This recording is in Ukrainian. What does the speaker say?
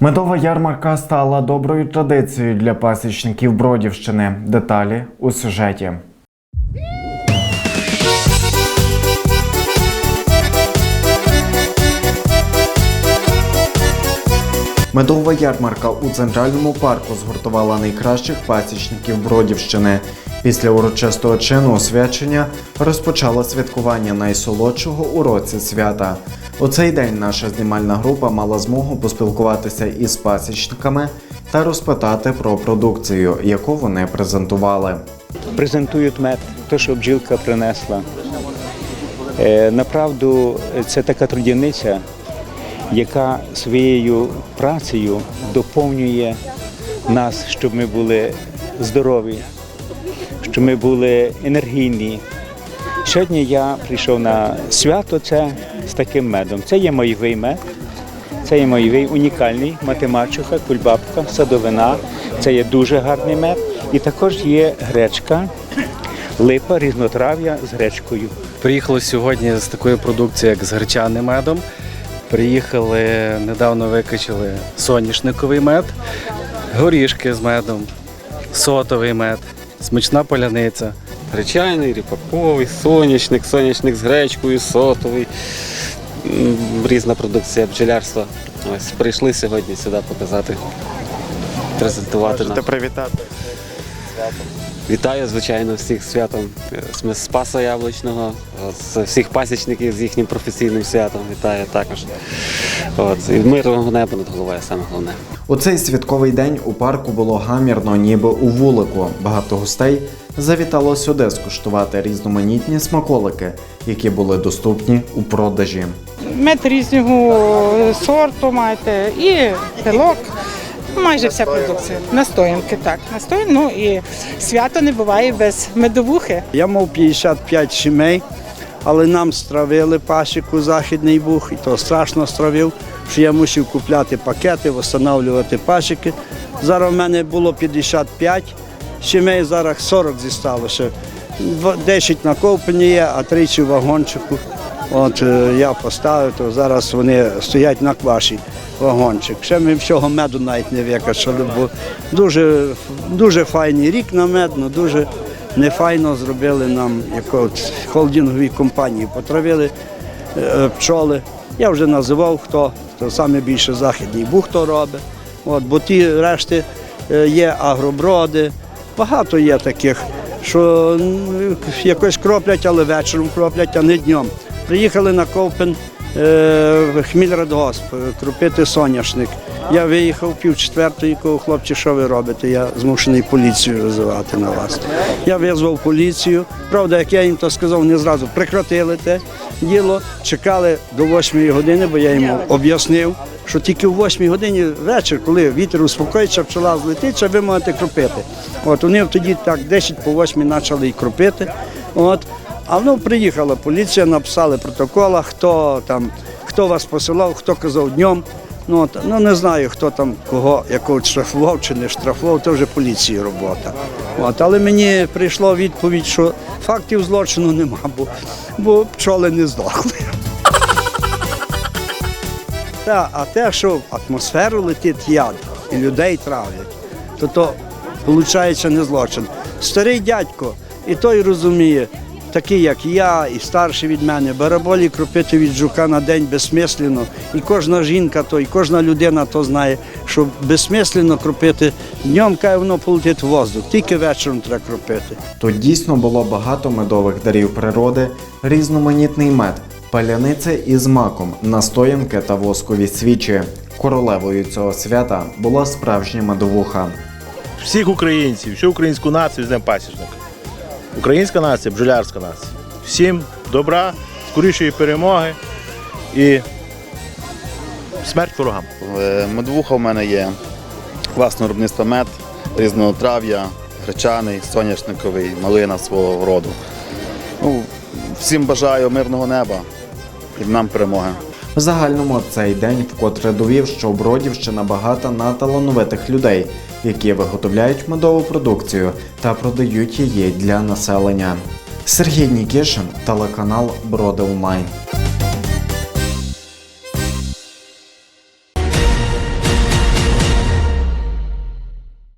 Медова ярмарка стала доброю традицією для пасічників Бродівщини. Деталі у сюжеті. Медова ярмарка у центральному парку згуртувала найкращих пасічників Бродівщини. Після урочистого чину освячення розпочало святкування найсолодшого у році свята. У цей день наша знімальна група мала змогу поспілкуватися із пасічниками та розпитати про продукцію, яку вони презентували. презентують мед, те, що бджілка принесла. Е, Направду, це така трудівниця, яка своєю працею доповнює нас, щоб ми були здорові, щоб ми були енергійні. Сьогодні я прийшов на свято це з таким медом. Це є майовий мед. Це є майовий унікальний матемачуха, кульбабка, садовина. Це є дуже гарний мед. І також є гречка, липа, різнотрав'я з гречкою. Приїхали сьогодні з такої продукції, як з гречаним медом. Приїхали, недавно викачали соняшниковий мед, горішки з медом, сотовий мед, смачна поляниця. Гречайний, ріпаковий, сонячник, сонячник з гречкою, сотовий, різна продукція бджолярства. Ось прийшли сьогодні сюди показати, презентувати нам. привітати. Вітаю, звичайно, всіх святом е, з Спаса Яблучного, з всіх пасічників з їхнім професійним святом. Вітаю також. От, і мирного неба над головою саме головне. У цей святковий день у парку було гамірно, ніби у вулику. Багато гостей завітало сюди скуштувати різноманітні смаколики, які були доступні у продажі. Мед різного сорту маєте і пилок. Майже вся продукція. Настоянки, так. Настоян, ну і свято не буває без медовухи. Я мав 55 сімей, але нам стравили пасіку Західний Буг, і то страшно стравив, що я мусив купляти пакети, встановлювати пасіки. Зараз в мене було 55 сімей, зараз 40 зісталося. 10 на є, а 30 в вагончику. От е, я поставив, то зараз вони стоять на кваші вагончик. Ще ми всього меду навіть не викачали, бо дуже, дуже файний рік на мед, ну дуже нефайно зробили нам якось холдингові компанії, потравили е, пчоли. Я вже називав, хто, хто саме більше західний бух робить. От, бо ті решти е, є агроброди, багато є таких, що якось кроплять, але вечором кроплять, а не днем. Приїхали на Ковпен в Хмільрадгосп е, кропити соняшник. Я виїхав пів четвертої, кажу, хлопці, що ви робите? Я змушений поліцію визивати на вас. Я визвав поліцію. Правда, як я їм то сказав, не зразу прекратили те діло, чекали до 8 години, бо я йому об'яснив, що тільки в 8 годині вечір, коли вітер успокоїться, пчола злетить, ви можете кропити. От вони тоді так 10 по 8 почали і кропити. От. А ну приїхала поліція, написали протокола, хто там, хто вас посилав, хто казав днем. Ну, от, ну не знаю, хто там кого якого штрафував чи не штрафував, це вже поліції робота. От, але мені прийшла відповідь, що фактів злочину нема, бо, бо пчоли не здохли. Та, а те, що в атмосферу летить яд і людей травлять, то то виходить не злочин. Старий дядько, і той розуміє, такий як я, і старший від мене, бараболі кропити від жука на день безсмислено. І кожна жінка, то, і кожна людина то знає, що безсмислено кропити днем, каже, воно полетить в воздух, тільки вечором треба кропити. Тут дійсно було багато медових дарів природи, різноманітний мед, паляниця із маком, настоянки та воскові свічі. Королевою цього свята була справжня медовуха. всіх українців, всю українську націю з Днем пасічника. Українська нація, бджолярська нація. Всім добра, скорішої перемоги і смерть ворогам. Е, Медвуха в мене є власне виробництво мед, різного трав'я, гречаний, соняшниковий, малина свого роду. Ну, всім бажаю мирного неба і нам перемоги. В загальному цей день вкотре довів, що Бродівщина багата на талановитих людей, які виготовляють медову продукцію та продають її для населення. Сергій Нікішин, телеканал Броди Онлайн.